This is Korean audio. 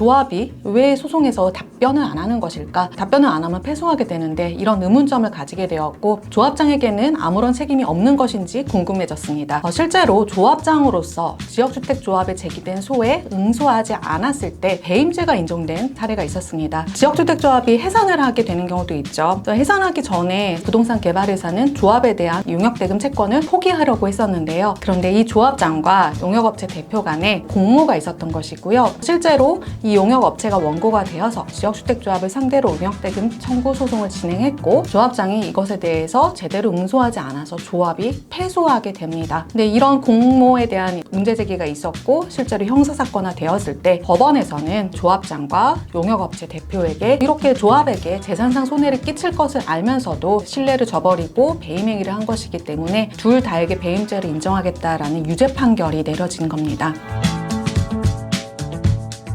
조합이 왜 소송에서 답변을 안 하는 것일까? 답변을 안 하면 패소하게 되는데 이런 의문점을 가지게 되었고 조합장에게는 아무런 책임이 없는 것인지 궁금해졌습니다. 어, 실제로 조합장으로서 지역주택조합에 제기된 소에 응소하지 않았을 때 배임죄가 인정된 사례가 있었습니다. 지역주택조합이 해산을 하게 되는 경우도 있죠. 또 해산하기 전에 부동산 개발회사는 조합에 대한 용역대금 채권을 포기하려고 했었는데요. 그런데 이 조합장과 용역업체 대표 간에 공모가 있었던 것이고요. 실제로 이 용역 업체가 원고가 되어서 지역주택조합을 상대로 용역대금 청구 소송을 진행했고 조합장이 이것에 대해서 제대로 응소하지 않아서 조합이 패소하게 됩니다. 근데 이런 공모에 대한 문제 제기가 있었고 실제로 형사사건화 되었을 때 법원에서는 조합장과 용역업체 대표에게 이렇게 조합에게 재산상 손해를 끼칠 것을 알면서도 신뢰를 저버리고 배임 행위를 한 것이기 때문에 둘 다에게 배임죄를 인정하겠다라는 유죄 판결이 내려진 겁니다.